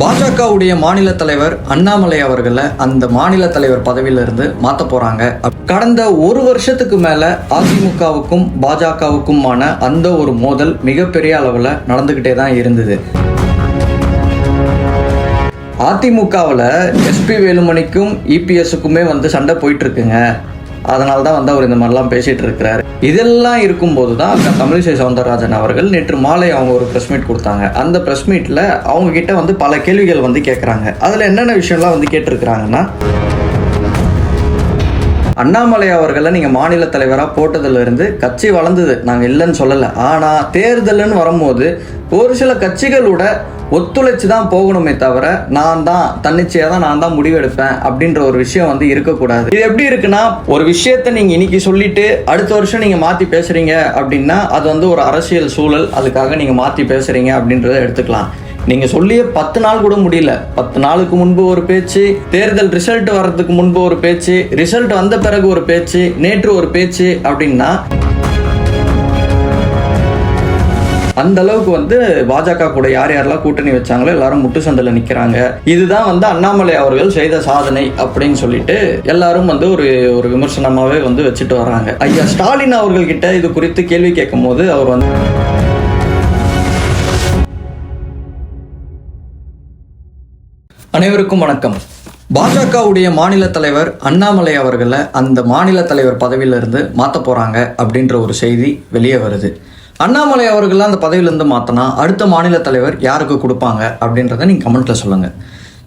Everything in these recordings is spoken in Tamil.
பாஜகவுடைய மாநில தலைவர் அண்ணாமலை அவர்களை அந்த மாநில தலைவர் பதவியிலிருந்து மாற்ற போறாங்க. கடந்த ஒரு வருஷத்துக்கு மேல அதிமுகவுக்கும் பாஜகவுக்குமான அந்த ஒரு மோதல் மிகப்பெரிய அளவில் நடந்துக்கிட்டே தான் இருந்தது. அதிமுகவில் எஸ்பி வேலுமணிக்கும் இபிஎஸ்க்குமே வந்து சண்டை போயிட்டு இருக்குங்க. அதனால தான் வந்து அவர் இந்த மாதிரிலாம் பேசிகிட்டு இருக்கிறாரு இதெல்லாம் இருக்கும்போது தான் அந்த தமிழிசை சவுந்தரராஜன் அவர்கள் நேற்று மாலை அவங்க ஒரு ப்ரெஸ் மீட் கொடுத்தாங்க. அந்த ப்ரெஸ் மீட்டில் அவங்கக்கிட்ட வந்து பல கேள்விகள் வந்து கேட்குறாங்க. அதில் என்னென்ன விஷயம்லாம் வந்து கேட்டிருக்கிறாங்கன்னா அண்ணாமலை அவர்களை நீங்கள் மாநில தலைவராக போட்டதுலேருந்து கட்சி வளர்ந்தது. நாங்கள் இல்லைன்னு சொல்லலை. ஆனால் தேர்தல்னு வரும்போது ஒரு சில கட்சிகளோட ஒத்துழைச்சு தான் போகணுமே தவிர நான் தான் தன்னிச்சையாக தான் நான் தான் முடிவெடுப்பேன் அப்படின்ற ஒரு விஷயம் வந்து இருக்கக்கூடாது. இது எப்படி இருக்குன்னா ஒரு விஷயத்த நீங்கள் இன்னைக்கு சொல்லிட்டு அடுத்த வருஷம் நீங்கள் மாற்றி பேசுறீங்க அப்படின்னா அது வந்து ஒரு அரசியல் சூழல் அதுக்காக நீங்கள் மாற்றி பேசுறீங்க அப்படின்றத எடுத்துக்கலாம். நீங்க சொல்லிய பத்து நாள் கூட முடியல. பத்து நாளுக்கு முன்பு ஒரு பேச்சு தேர்தல் ரிசல்ட் வர்றதுக்கு முன்பு ஒரு பேச்சு ரிசல்ட் வந்த பிறகு ஒரு பேச்சு நேற்று ஒரு பேச்சு அப்படின்னா அந்த அளவுக்கு வந்து பாஜக கூட யார் யாரெல்லாம் கூட்டணி வச்சாங்களோ எல்லாரும் முட்டு சந்தில் நிற்கிறாங்க இதுதான் வந்து அண்ணாமலை அவர்கள் செய்த சாதனை அப்படின்னு சொல்லிட்டு எல்லாரும் வந்து ஒரு ஒரு விமர்சனமாகவே வந்து வச்சுட்டு வராங்க. ஐயா ஸ்டாலின் அவர்கள்கிட்ட இது குறித்து கேள்வி கேட்கும் போது அவர் வந்து அனைவருக்கும் வணக்கம். பாஜகவுடைய மாநில தலைவர் அண்ணாமலை அவர்களை அந்த மாநில தலைவர் பதவியிலிருந்து மாற்ற போறாங்க அப்படின்ற ஒரு செய்தி வெளியே வருது. அண்ணாமலை அவர்களை அந்த பதவியிலிருந்து மாற்றினா அடுத்த மாநில தலைவர் யாருக்கு கொடுப்பாங்க அப்படின்றத நீங்கள் கமெண்ட்ல சொல்லுங்க.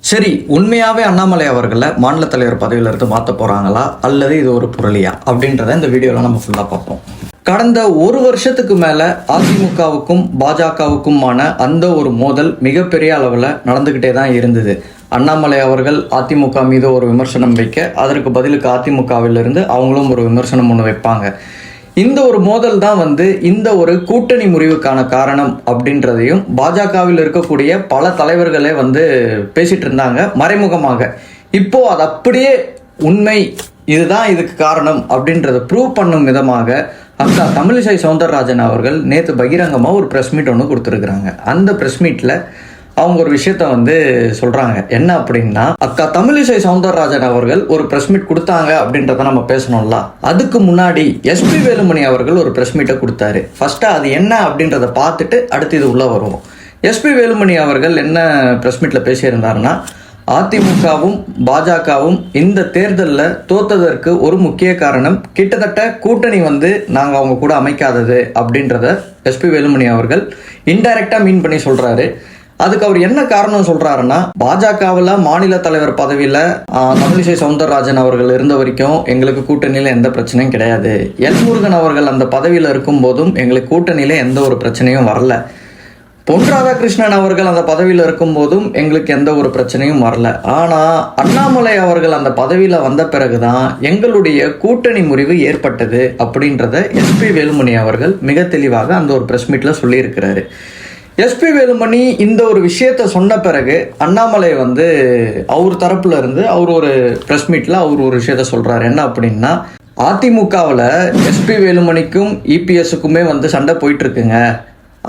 சரி உண்மையாவே அண்ணாமலை அவர்களை மாநில தலைவர் பதவியிலிருந்து மாற்ற போறாங்களா அல்லது இது ஒரு புரளியா அப்படின்றத இந்த வீடியோவில் நம்ம ஃபுல்லாக பார்ப்போம். கடந்த ஒரு வருஷத்துக்கு மேல அதிமுகவுக்கும் பாஜகவுக்குமான அந்த ஒரு மோதல் மிகப்பெரிய அளவில் நடந்துக்கிட்டே தான் இருந்தது. அண்ணாமலை அவர்கள் அதிமுக மீது ஒரு விமர்சனம் வைக்க அதற்கு பதிலுக்கு அதிமுகவிலிருந்து அவங்களும் ஒரு விமர்சனம் ஒன்று வைப்பாங்க. இந்த ஒரு மோதல் தான் வந்து இந்த ஒரு கூட்டணி முறிவுக்கான காரணம் அப்படின்றதையும் பாஜகவில் இருக்கக்கூடிய பல தலைவர்களே வந்து பேசிட்டு இருந்தாங்க மறைமுகமாக. இப்போ அது அப்படியே உண்மை இதுதான் இதுக்கு காரணம் அப்படின்றத ப்ரூவ் பண்ணும் விதமாக அக்கா தமிழிசை சவுந்தரராஜன் அவர்கள் நேற்று பகிரங்கமாக ஒரு ப்ரெஸ் மீட் ஒன்று கொடுத்துருக்குறாங்க. அந்த ப்ரெஸ் மீட்டில் அவங்க ஒரு விஷயத்த வந்து சொல்றாங்க. என்ன அப்படின்னா அக்கா தமிழிசை சவுந்தரராஜன் அவர்கள் ஒரு பிரஸ் மீட் கொடுத்தாங்க அப்படின்றத நம்ம பேசணும்ல. அதுக்கு முன்னாடி எஸ்பி வேலுமணி அவர்கள் ஒரு பிரஸ் மீட்டை கொடுத்தாரு. ஃபர்ஸ்ட்டு அது என்ன அப்படின்றத பார்த்துட்டு அடுத்து இது உள்ள வருவோம். எஸ்பி வேலுமணி அவர்கள் என்ன பிரஸ் மீட்ல பேசியிருந்தாருன்னா அதிமுகவும் பாஜகவும் இந்த தேர்தலில் தோத்ததற்கு ஒரு முக்கிய காரணம் கிட்டத்தட்ட கூட்டணி வந்து நாங்கள் அவங்க கூட அமைக்காதது அப்படின்றத எஸ்பி வேலுமணி அவர்கள் இன்டைரக்டா மீன் பண்ணி சொல்றாரு. அதுக்கு அவர் என்ன காரணம் சொல்றாருன்னா பாஜகவில் மாநில தலைவர் பதவியில் தமிழிசை சவுந்தரராஜன் அவர்கள் இருந்த வரைக்கும் எங்களுக்கு கூட்டணியில் எந்த பிரச்சனையும் கிடையாது. எல் முருகன் அவர்கள் அந்த பதவியில் இருக்கும் போதும் எங்களுக்கு கூட்டணியில் எந்த ஒரு பிரச்சனையும் வரல. பொன் ராதாகிருஷ்ணன் அவர்கள் அந்த பதவியில் இருக்கும்போதும் எங்களுக்கு எந்த ஒரு பிரச்சனையும் வரல. ஆனால் அண்ணாமலை அவர்கள் அந்த பதவியில் வந்த பிறகுதான் எங்களுடைய கூட்டணி முறிவு ஏற்பட்டது அப்படின்றத எஸ்பி வேலுமணி அவர்கள் மிக தெளிவாக அந்த ஒரு ப்ரெஸ் மீட்டில் சொல்லியிருக்கிறாரு. எஸ்பி வேலுமணி இந்த ஒரு விஷயத்த சொன்ன பிறகு அண்ணாமலை வந்து அவர் தரப்புல இருந்து அவர் ஒரு ப்ரெஸ் மீட்ல அவர் ஒரு விஷயத்த சொல்றாரு. என்ன அப்படின்னா அதிமுகவில் எஸ்பி வேலுமணிக்கும் இபிஎஸ்க்குமே வந்து சண்டை போயிட்டு இருக்குங்க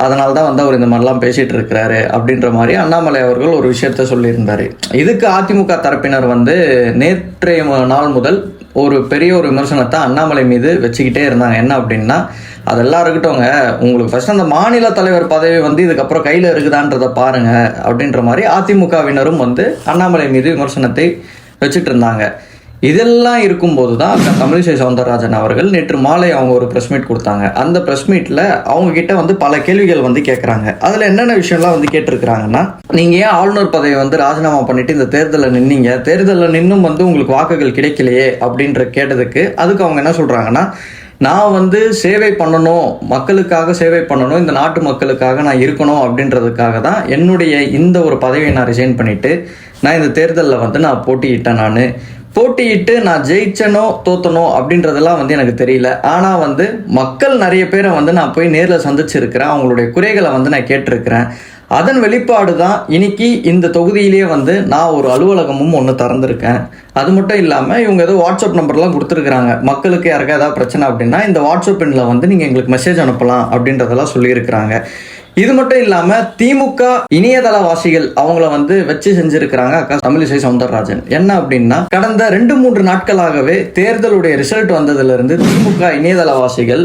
அதனால தான் வந்து அவர் இந்த மாதிரிலாம் பேசிட்டு இருக்கிறாரு அப்படின்ற மாதிரி அண்ணாமலை அவர்கள் ஒரு விஷயத்த சொல்லியிருந்தார். இதுக்கு அதிமுக தரப்பினர் வந்து நேற்றைய நாள் முதல் ஒரு பெரிய ஒரு விமர்சனத்தை அண்ணாமலை மீது வச்சுக்கிட்டே இருந்தாங்க. என்ன அப்படின்னா அதெல்லாம் இருக்கட்டும்ங்க. உங்களுக்கு ஃபஸ்ட் அந்த மாநில தலைவர் பதவி வந்து இதுக்கப்புறம் கையில் இருக்குதான்றதை பாருங்க அப்படின்ற மாதிரி அதிமுகவினரும் வந்து அண்ணாமலை மீது விமர்சனத்தை வச்சுட்டு இருந்தாங்க. இதெல்லாம் இருக்கும்போது தான் அக்கா தமிழிசை சவுந்தரராஜன் அவர்கள் நேற்று மாலை அவங்க ஒரு ப்ரெஸ் மீட் கொடுத்தாங்க. அந்த ப்ரெஸ் மீட்டில் அவங்க கிட்ட வந்து பல கேள்விகள் வந்து கேட்குறாங்க அதில் என்னென்ன விஷயம்லாம் வந்து கேட்டிருக்கிறாங்கன்னா நீங்கள் ஏன் ஆளுநர் பதவி வந்து ராஜினாமா பண்ணிட்டு இந்த தேர்தலில் நின்னீங்க? தேர்தலில் நின்னும் வந்து உங்களுக்கு வாக்குகள் கிடைக்கலையே அப்படின்ற கேட்டதுக்கு அதுக்கு அவங்க என்ன சொல்கிறாங்கன்னா நான் வந்து சேவை பண்ணணும் மக்களுக்காக சேவை பண்ணணும் இந்த நாட்டு மக்களுக்காக நான் இருக்கணும் அப்படின்றதுக்காக தான் என்னுடைய இந்த ஒரு பதவியை நான் ரிசைன் பண்ணிட்டு நான் இந்த தேர்தலில் வந்து நான் போட்டியிட்டேன் நான். போட்டியிட்டு நான் ஜெயிச்சனோ தோத்தனோ அப்படின்றதெல்லாம் வந்து எனக்கு தெரியல. ஆனால் வந்து மக்கள் நிறைய பேரை வந்து நான் போய் நேரில் சந்திச்சிருக்கிறேன். அவங்களுடைய குறைகளை வந்து நான் கேட்டிருக்கிறேன். அதன் வெளிப்பாடு தான் இன்னைக்கு இந்த தொகுதியிலேயே வந்து நான் ஒரு அலுவலகமும் ஒன்று திறந்திருக்கேன். அது மட்டும் இல்லாமல் இவங்க ஏதோ வாட்ஸ்அப் நம்பர்லாம் கொடுத்துருக்குறாங்க. மக்களுக்கு யாருக்கா ஏதாவது பிரச்சனை அப்படின்னா இந்த வாட்ஸ்அப் எண்ணில் வந்து நீங்கள் எங்களுக்கு மெசேஜ் அனுப்பலாம் அப்படின்றதெல்லாம் சொல்லியிருக்கிறாங்க. இது மட்டும் இல்லாம திமுக இணையதளவாசிகள் அவங்கள வந்து வச்சு செஞ்சிருக்கிறாங்க அக்கா தமிழிசை சவுந்தரராஜன். என்ன அப்படின்னா கடந்த ரெண்டு மூன்று நாட்களாகவே தேர்தலுடைய ரிசல்ட் வந்ததுல இருந்து திமுக இணையதளவாசிகள்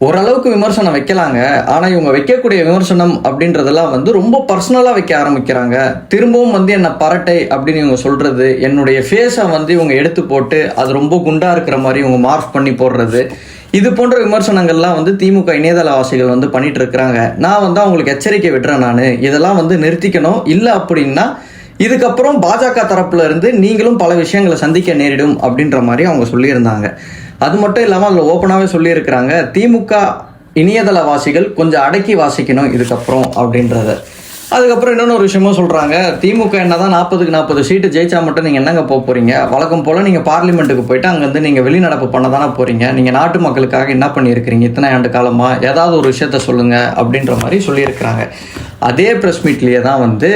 ஓரளவுக்கு விமர்சனம் வைக்கலாங்க. ஆனா இவங்க வைக்கக்கூடிய விமர்சனம் அப்படின்றதெல்லாம் வந்து ரொம்ப பர்சனலா வைக்க ஆரம்பிக்கிறாங்க. திரும்பவும் வந்து என்ன பரட்டை அப்படின்னு இவங்க சொல்றது என்னுடைய ஃபேஸை வந்து இவங்க எடுத்து போட்டு அது ரொம்ப குண்டா இருக்கிற மாதிரி இவங்க மார்க் பண்ணி போடுறது இது போன்ற விமர்சனங்கள்லாம் வந்து திமுக இணையதளவாசிகள் வந்து பண்ணிட்டு இருக்கிறாங்க நான் வந்து அவங்களுக்கு எச்சரிக்கை விடுறேன் நான். இதெல்லாம் வந்து நிறுத்திக்கணும். இல்லை அப்படின்னா இதுக்கப்புறம் பாஜக தரப்புல இருந்து நீங்களும் பல விஷயங்களை சந்திக்க நேரிடும் அப்படின்ற மாதிரி அவங்க சொல்லியிருந்தாங்க. அது மட்டும் இல்லாமல் அதில் ஓப்பனாகவே சொல்லியிருக்கிறாங்க திமுக இணையதளவாசிகள் கொஞ்சம் அடக்கி வாசிக்கணும் இதுக்கப்புறம் அப்படின்றத. அதுக்கப்புறம் இன்னொன்று ஒரு விஷயமும் சொல்கிறாங்க திமுக என்ன தான் நாற்பதுக்கு நாற்பது சீட்டு ஜெயிச்சா மட்டும் நீங்கள் என்னங்க போக போகிறீங்க வழக்கம் போல் நீங்கள் பார்லிமெண்ட்டுக்கு போயிட்டு அங்கேருந்து நீங்கள் வெளிநடப்பு பண்ண தானே போகிறீங்க நீங்கள் நாட்டு மக்களுக்காக என்ன பண்ணியிருக்கிறீங்க? இத்தனை ஆண்டு காலமாக ஏதாவது ஒரு விஷயத்த சொல்லுங்கள் அப்படின்ற மாதிரி சொல்லியிருக்கிறாங்க. அதே ப்ரெஸ் மீட்லேயே தான் வந்து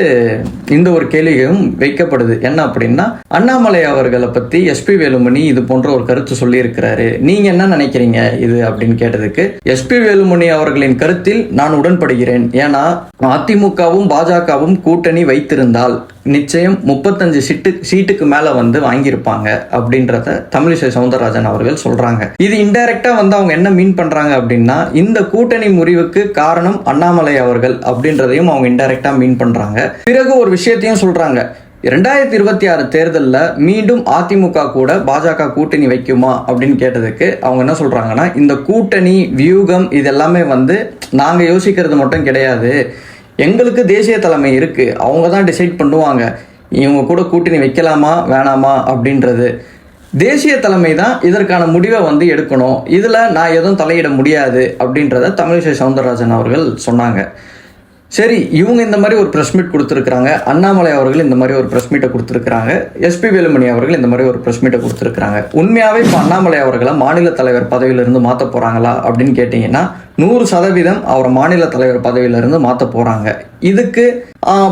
இந்த ஒரு கேள்வியும் வைக்கப்படுது. என்ன அப்படின்னா அண்ணாமலை அவர்களை பற்றி எஸ்பி வேலுமணி இது போன்ற ஒரு கருத்து சொல்லியிருக்கிறாரு. நீங்கள் என்ன நினைக்கிறீங்க இது அப்படின்னு கேட்டதுக்கு எஸ்பி வேலுமணி அவர்களின் கருத்தில் நான் உடன்படுகிறேன். ஏன்னா அதிமுகவும் பாஜகவும் கூட்டணி வைத்திருந்தால் நிச்சயம் முப்பத்தஞ்சு சீட்டு சீட்டுக்கு மேல வந்து வாங்கியிருப்பாங்க அப்படின்றத தமிழிசை சவுந்தரராஜன் அவர்கள் சொல்றாங்க. இது இன்டைரக்டா வந்து அவங்க என்ன மீன் பண்றாங்க அப்படின்னா இந்த கூட்டணி முறிவுக்கு காரணம் அண்ணாமலை அவர்கள் அப்படின்றதையும் அவங்க இன்டைரக்டா மீன் பண்றாங்க. பிறகு ஒரு விஷயத்தையும் சொல்றாங்க. ரெண்டாயிரத்தி இருபத்தி ஆறு தேர்தலில் மீண்டும் அதிமுக கூட பாஜக கூட்டணி வைக்குமா அப்படின்னு கேட்டதுக்கு அவங்க என்ன சொல்றாங்கன்னா இந்த கூட்டணி வியூகம் இது எல்லாமே வந்து நாங்கள் யோசிக்கிறது மட்டும் கிடையாது. எங்களுக்கு தேசிய தலைமை இருக்குது அவங்க தான் டிசைட் பண்ணுவாங்க. இவங்க கூட கூட்டணி வைக்கலாமா வேணாமா அப்படின்றது. தேசிய தலைமை தான் இதற்கான முடிவை வந்து எடுக்கணும். இதில் நான் எதுவும் தலையிட முடியாது அப்படின்றத தமிழிசை சவுந்தரராஜன் அவர்கள் சொன்னாங்க. சரி இவங்க இந்த மாதிரி ஒரு ப்ரெஸ் மீட் கொடுத்துருக்குறாங்க. அண்ணாமலை அவர்கள் இந்த மாதிரி ஒரு ப்ரெஸ் மீட்டை கொடுத்துருக்குறாங்க. எஸ்பி வேலுமணி அவர்கள் இந்த மாதிரி ஒரு ப்ரெஸ் மீட்டை கொடுத்துருக்காங்க உண்மையாகவே இப்போ அண்ணாமலை அவர்களை மாநில தலைவர் பதவியிலிருந்து மாற்ற போகிறாங்களா அப்படின்னு கேட்டிங்கன்னா நூறு சதவீதம் அவர் மாநில தலைவர் பதவியிலிருந்து மாற்ற போகிறாங்க இதுக்கு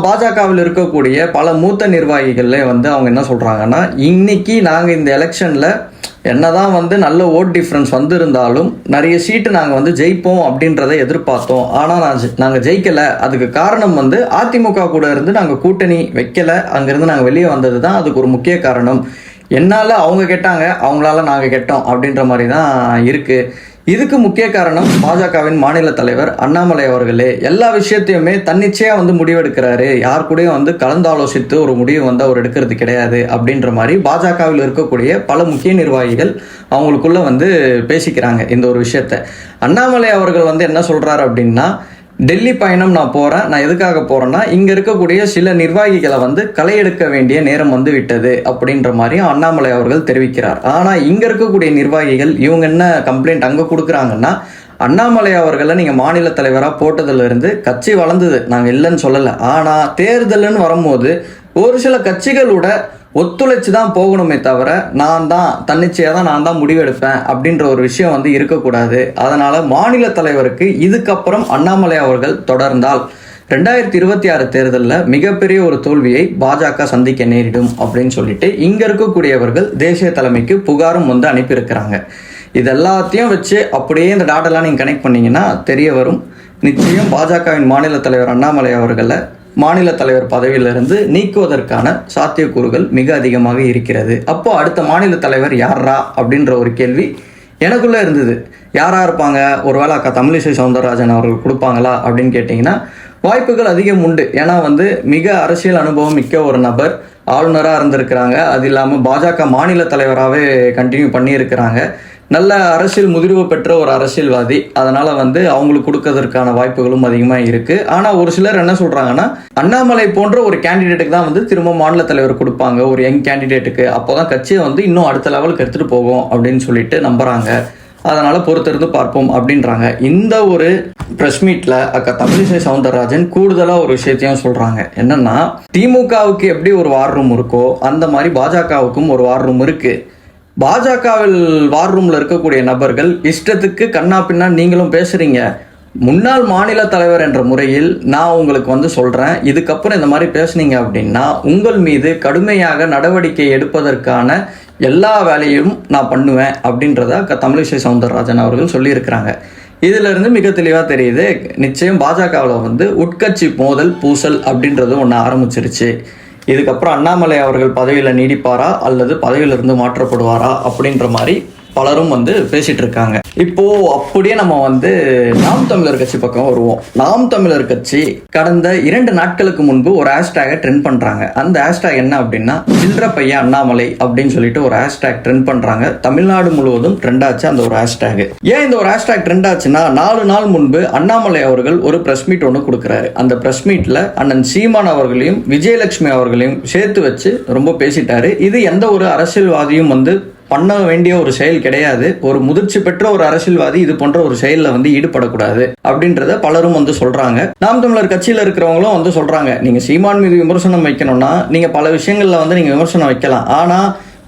பாஜகவில் இருக்கக்கூடிய பல மூத்த நிர்வாகிகளே வந்து அவங்க என்ன சொல்கிறாங்கன்னா இன்னைக்கு நாங்கள் இந்த எலெக்ஷனில் என்னதான் வந்து நல்ல ஓட் டிஃப்ரென்ஸ் வந்திருந்தாலும் நிறைய சீட்டு நாங்கள் வந்து ஜெயிப்போம் அப்படின்றத எதிர்பார்த்தோம். ஆனால் நான் நாங்கள் ஜெயிக்கலை. அதுக்கு காரணம் வந்து அதிமுக கூட இருந்து நாங்கள் கூட்டணி வைக்கலை. அங்கேருந்து நாங்கள் வெளியே வந்தது தான் அதுக்கு ஒரு முக்கிய காரணம். என்னால் அவங்க கெட்டாங்க அவங்களால நாங்கள் கெட்டோம் அப்படின்ற மாதிரி தான் இருக்குது இதுக்கு முக்கிய காரணம் பாஜகவின் மாநில தலைவர் அண்ணாமலை அவர்களே. எல்லா விஷயத்தையுமே தன்னிச்சையா வந்து முடிவெடுக்கிறாரு. யார் கூடயும் வந்து கலந்தாலோசித்து ஒரு முடிவு வந்து அவர் எடுக்கிறது கிடையாது அப்படின்ற மாதிரி பாஜகவில் இருக்கக்கூடிய பல முக்கிய நிர்வாகிகள் அவங்களுக்குள்ள வந்து பேசிக்கிறாங்க இந்த ஒரு விஷயத்த. அண்ணாமலை அவர்கள் வந்து என்ன சொல்றாரு அப்படின்னா டெல்லி பயணம் நான் போகிறேன் நான் எதுக்காக போகிறேன்னா இங்கே இருக்கக்கூடிய சில நிர்வாகிகளை வந்து களை எடுக்க வேண்டிய நேரம் வந்து விட்டது அப்படின்ற மாதிரியும் அண்ணாமலை அவர்கள் தெரிவிக்கிறார். ஆனால் இங்கே இருக்கக்கூடிய நிர்வாகிகள் இவங்க என்ன கம்ப்ளைண்ட் அங்கே கொடுக்குறாங்கன்னா அண்ணாமலை அவர்களை நீங்கள் மாநில தலைவராக போட்டதுலேருந்து கட்சி வளர்ந்தது. நாங்கள் இல்லைன்னு சொல்லலை. ஆனால் தேர்தல்னு வரும்போது ஒரு சில கட்சிகளோட ஒத்துழைச்சு தான் போகணுமே தவிர நான் தான் தன்னிச்சையாக தான் நான் தான் முடிவெடுப்பேன் அப்படின்ற ஒரு விஷயம் வந்து இருக்கக்கூடாது. அதனால் மாநில தலைவருக்கு இதுக்கப்புறம் அண்ணாமலை அவர்கள் தொடர்ந்தால் ரெண்டாயிரத்தி இருபத்தி ஆறு தேர்தலில் மிகப்பெரிய ஒரு தோல்வியை பாஜக சந்திக்க நேரிடும் அப்படின்னு சொல்லிட்டு இங்கே இருக்கக்கூடியவர்கள் தேசிய தலைமைக்கு புகாரும் வந்து அனுப்பியிருக்கிறாங்க. இது எல்லாத்தையும் வச்சு அப்படியே இந்த டாட்டெல்லாம் நீங்கள் கனெக்ட் பண்ணிங்கன்னா தெரிய வரும். நிச்சயம் பாஜகவின் மாநில தலைவர் அண்ணாமலை அவர்களை மாநில தலைவர் பதவியிலிருந்து நீக்குவதற்கான சாத்தியக்கூறுகள் மிக அதிகமாக இருக்கிறது. அப்போ அடுத்த மாநில தலைவர் யாரா அப்படின்ற ஒரு கேள்வி எனக்குள்ளே இருந்தது. யாரா இருப்பாங்க? ஒருவேளை அக்கா தமிழிசை சவுந்தரராஜன் அவர்கள் கொடுப்பாங்களா? அப்படின்னு கேட்டிங்கன்னா வாய்ப்புகள் அதிகம் உண்டு. ஏன்னா வந்து மிக அரசியல் அனுபவம் மிக்க ஒரு நபர் ஆளுநராக இருந்திருக்கிறாங்க. அது இல்லாமல் பாஜக மாநில தலைவராகவே கண்டினியூ பண்ணியிருக்கிறாங்க. நல்ல அரசியல் முதிர்வு பெற்ற ஒரு அரசியல்வாதி. அதனால வந்து அவங்களுக்கு கொடுக்கறதற்கான வாய்ப்புகளும் அதிகமாக இருக்கு. ஆனால் ஒரு சிலர் என்ன சொல்றாங்கன்னா அண்ணாமலை போன்ற ஒரு கேண்டிடேட்டுக்கு தான் வந்து திரும்ப மாநில தலைவர் கொடுப்பாங்க. ஒரு யங் கேண்டிடேட்டுக்கு அப்போதான் கட்சியை வந்து இன்னும் அடுத்த லெவலுக்கு எடுத்துட்டு போகும் அப்படின்னு சொல்லிட்டு நம்புறாங்க. அதனால பொறுத்திருந்து பார்ப்போம் அப்படின்றாங்க. இந்த ஒரு பிரஸ் மீட்ல அக்கா தமிழிசை சவுந்தரராஜன் கூடுதலா ஒரு விஷயத்தையும் சொல்றாங்க. என்னன்னா திமுகவுக்கு எப்படி ஒரு வார் ரூம் இருக்கோ அந்த மாதிரி பாஜகவுக்கும் ஒரு வார் ரூம் இருக்கு. பாஜகவில் வார் ரூம்ல இருக்கக்கூடிய நபர்கள் இஷ்டத்துக்கு கண்ணா பின்னா நீங்களும் பேசுறீங்க. முன்னாள் மாநில தலைவர் என்ற முறையில் நான் உங்களுக்கு வந்து சொல்றேன். இதுக்கப்புறம் இந்த மாதிரி பேசுனீங்க அப்படின்னா உங்கள் மீது கடுமையாக நடவடிக்கை எடுப்பதற்கான எல்லா வேலையும் நான் பண்ணுவேன் அப்படின்றத க- தமிழிசை சவுந்தரராஜன் அவர்கள் சொல்லியிருக்கிறாங்க. இதிலிருந்து மிக தெளிவாக தெரியுது நிச்சயம் பாஜகவில் வந்து உட்கட்சி மோதல் பூசல் அப்படின்றது ஒன்று ஆரம்பிச்சிருச்சு. இதுக்கப்புறம் அண்ணாமலை அவர்கள் பதவியில் நீடிப்பாரா அல்லது பதவியிலிருந்து மாற்றப்படுவாரா அப்படின்ற மாதிரி பலரும் வந்து பேசிட்டு இருக்காங்க இப்போ அப்படியே நம்ம வந்து நாம் தமிழர் கட்சி பக்கம் வருவோம். நாம் தமிழர் கட்சி கடந்த இரண்டு நாட்களுக்கு முன்பு ஒரு ஹேஷ்டேகை ட்ரெண்ட் பண்றாங்க. அந்த ஹேஷ்டேக் என்ன அப்படின்னா சில்ற பையன் அண்ணாமலை அப்படின்னு சொல்லிட்டு ஒரு ஹேஷ்டேக் ட்ரெண்ட் பண்றாங்க. தமிழ்நாடு முழுவதும் ட்ரெண்ட் ஆச்சு அந்த ஒரு ஹேஷ்டேக் ஏன் இந்த ஒரு ஹேஷ்டேக் ட்ரெண்ட் ஆச்சுன்னா நாலு நாள் முன்பு அண்ணாமலை அவர்கள் ஒரு பிரஸ் மீட் ஒன்று கொடுக்குறாரு. அந்த பிரஸ் மீட்ல அண்ணன் சீமான் அவர்களையும் விஜயலட்சுமி அவர்களையும் சேர்த்து வச்சு ரொம்ப பேசிட்டாரு. இது எந்த ஒரு அரசியல்வாதியும் வந்து பண்ண வேண்டிய ஒரு செயல் கிடையாது. ஒரு முதிர்ச்சி பெற்ற ஒரு அரசியல்வாதி இது போன்ற ஒரு செயலில் வந்து ஈடுபடக்கூடாது அப்படின்றத பலரும் வந்து சொல்றாங்க. நாம் தமிழர் கட்சியில் இருக்கிறவங்களும் வந்து சொல்றாங்க. நீங்க சீமான் மீது விமர்சனம் வைக்கணும்னா நீங்க பல விஷயங்கள்ல வந்து நீங்க விமர்சனம் வைக்கலாம். ஆனா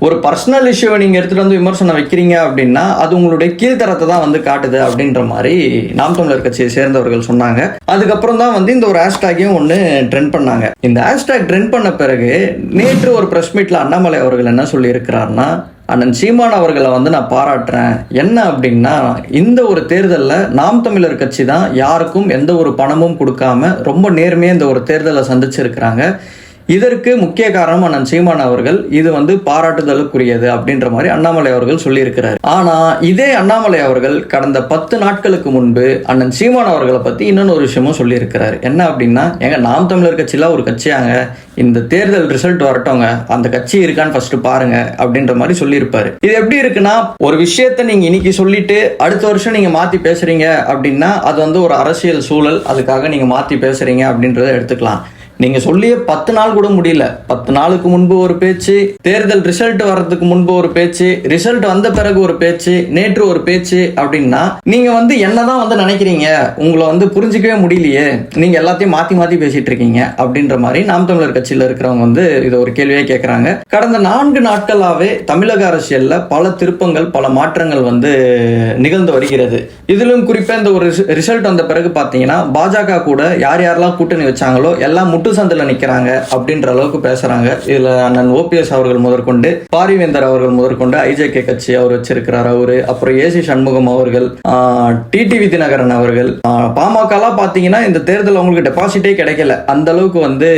ஒரு பர்சனல் இஷ்யூவை நீங்க எடுத்துட்டு வந்து விமர்சனம் வைக்கிறீங்க அப்படின்னா அது உங்களுடைய கீழ்த்தரத்தை தான் வந்து காட்டுது அப்படின்ற மாதிரி நாம் தமிழர் கட்சியை சேர்ந்தவர்கள் சொன்னாங்க. அதுக்கப்புறம் தான் வந்து இந்த ஒரு ஹேஷ்டேக்கையும் ஒன்று ட்ரெண்ட் பண்ணாங்க. இந்த ஹேஷ்டேக் ட்ரெண்ட் பண்ண பிறகு நேற்று ஒரு பிரஸ் மீட்ல அண்ணாமலை அவர்கள் என்ன சொல்லி இருக்கிறாருன்னா அண்ணன் சீமான் அவர்களை வந்து நான் பாராட்டுறேன். என்ன அப்படின்னா இந்த ஒரு தேர்தலில் நாம் தமிழர் கட்சி தான் யாருக்கும் எந்த ஒரு பணமும் கொடுக்காம ரொம்ப நேர்மையாக இந்த ஒரு தேர்தலை சந்திச்சிருக்கிறாங்க. இதற்கு முக்கிய காரணம் அண்ணன் சீமான் அவர்கள் இது வந்து பாராட்டுதலுக்குரியது அப்படின்ற மாதிரி அண்ணாமலை அவர்கள் சொல்லியிருக்கிறார். ஆனா இதே அண்ணாமலை அவர்கள் கடந்த பத்து நாட்களுக்கு முன்பு அண்ணன் சீமான் அவர்களை பத்தி இன்னொன்று ஒரு விஷயமும் சொல்லியிருக்கிறார். என்ன அப்படின்னா எங்க நாம் தமிழர் கட்சியில ஒரு கட்சியாங்க. இந்த தேர்தல் ரிசல்ட் வரட்டோங்க அந்த கட்சி இருக்கான்னு ஃபர்ஸ்ட் பாருங்க அப்படின்ற மாதிரி சொல்லியிருப்பாரு. இது எப்படி இருக்குன்னா ஒரு விஷயத்த நீங்க இன்னைக்கு சொல்லிட்டு அடுத்த வருஷம் நீங்க மாத்தி பேசுறீங்க அப்படின்னா அது வந்து ஒரு அரசியல் சூழல். அதுக்காக நீங்க மாத்தி பேசுறீங்க அப்படின்றத எடுத்துக்கலாம். நீங்க சொல்லிய பத்து நாள் கூட முடியல. பத்து நாளுக்கு முன்பு ஒரு பேச்சு தேர்தல் ரிசல்ட் வர்றதுக்கு முன்பு ஒரு பேச்சு ரிசல்ட் வந்த பிறகு ஒரு பேச்சு நேற்று ஒரு பேச்சு அப்படின்னா நீங்க வந்து என்னதான் வந்து நினைக்கிறீங்க? உங்களை வந்து புரிஞ்சிக்கவே முடியலையே. நீங்க எல்லாத்தையும் மாத்தி மாத்தி பேசிட்டு இருக்கீங்க அப்படின்ற மாதிரி நாம் தமிழர் கட்சியில இருக்கிறவங்க வந்து இதை ஒரு கேள்வியே கேட்கறாங்க கடந்த நான்கு நாட்களாவே தமிழக அரசியல்ல பல திருப்பங்கள் பல மாற்றங்கள் வந்து நிகழ்ந்து வருகிறது. இதிலும் குறிப்பா இந்த ஒரு ரிசல்ட் வந்த பிறகு பாத்தீங்கன்னா பாஜக கூட யார் யாரெல்லாம் கூட்டணி வச்சாங்களோ எல்லாம் முட்டு சந்தில் நிற்கிறாங்க அப்படின்ற அளவுக்கு பேசுறாங்க. இதுல அண்ணன் ஓபிஎஸ் அவர்கள் முதற்கொண்டு பாரிவேந்தர் அவர்கள் முதற்கொண்டு ஐஜேகே கட்சி அவர் வச்சிருக்கிறார் அவரு. அப்புறம் ஏசி சண்முகம் அவர்கள் டிடிவி தினகரன் அவர்கள். பாமகலாம் பாத்தீங்கன்னா இந்த தேர்தல் அவங்களுக்கு டெபாசிட்டே கிடைக்கல. அந்த அளவுக்கு வந்து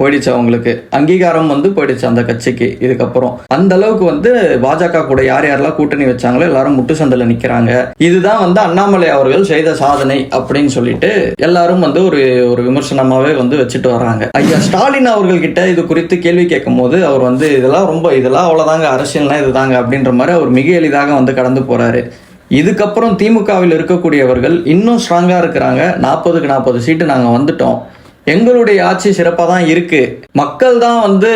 போயிடுச்சு அவங்களுக்கு. அங்கீகாரம் வந்து போயிடுச்சு அந்த கட்சிக்கு. இதுக்கப்புறம் அந்த அளவுக்கு வந்து பாஜக கூட யார் யாரெல்லாம் கூட்டணி வச்சாங்களோ எல்லாரும் முட்டு சந்தில் நிக்கிறாங்க. இதுதான் வந்து அண்ணாமலை அவர்கள் செய்த சாதனை அப்படின்னு சொல்லிட்டு எல்லாரும் வந்து ஒரு ஒரு விமர்சனமாவே வந்து வச்சுட்டு வராங்க. ஐயா ஸ்டாலின் அவர்கள்கிட்ட இது குறித்து கேள்வி கேட்கும் போது அவர் வந்து இதெல்லாம் ரொம்ப இதெல்லாம் அவ்வளவுதாங்க அரசியல்னா இதுதாங்க அப்படின்ற மாதிரி அவர் மிக எளிதாக வந்து கடந்து போறாரு. இதுக்கப்புறம் திமுகவில் இருக்கக்கூடியவர்கள் இன்னும் ஸ்ட்ராங்கா இருக்கிறாங்க. நாற்பதுக்கு நாற்பது சீட்டு நாங்க வந்துட்டோம். எங்களுடைய ஆட்சி சிறப்பாக தான் இருக்கு. மக்கள் தான் வந்து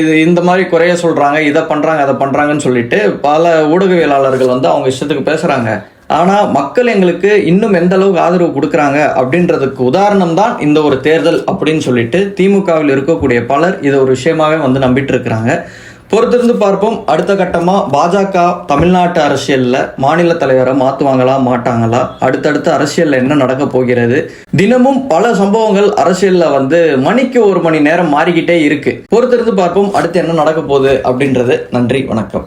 இது இந்த மாதிரி குறைய சொல்றாங்க இதை பண்றாங்க அதை பண்றாங்கன்னு சொல்லிட்டு பல ஊடகவியலாளர்கள் வந்து அவங்க இஷ்டத்துக்கு பேசுறாங்க. ஆனால் மக்கள் எங்களுக்கு இன்னும் எந்த அளவுக்கு ஆதரவு கொடுக்குறாங்க அப்படின்றதுக்கு உதாரணம் தான் இந்த ஒரு தேர்தல் அப்படின்னு சொல்லிட்டு திமுகவில் இருக்கக்கூடிய பலர் இதை ஒரு விஷயமாவே வந்து நம்பிட்டு இருக்கிறாங்க பொறுத்திருந்து பார்ப்போம். அடுத்த கட்டமாக பாஜக தமிழ்நாட்டு அரசியலில் மாநில தலைவரை மாற்றுவாங்களா மாட்டாங்களா? அடுத்தடுத்த அரசியலில் என்ன நடக்க போகிறது? தினமும் பல சம்பவங்கள் அரசியலில் வந்து மணிக்கு ஒரு மணி நேரம் மாறிக்கிட்டே இருக்கு. பொறுத்திருந்து பார்ப்போம். அடுத்து என்ன நடக்க போகுது அப்படின்றது. நன்றி வணக்கம்.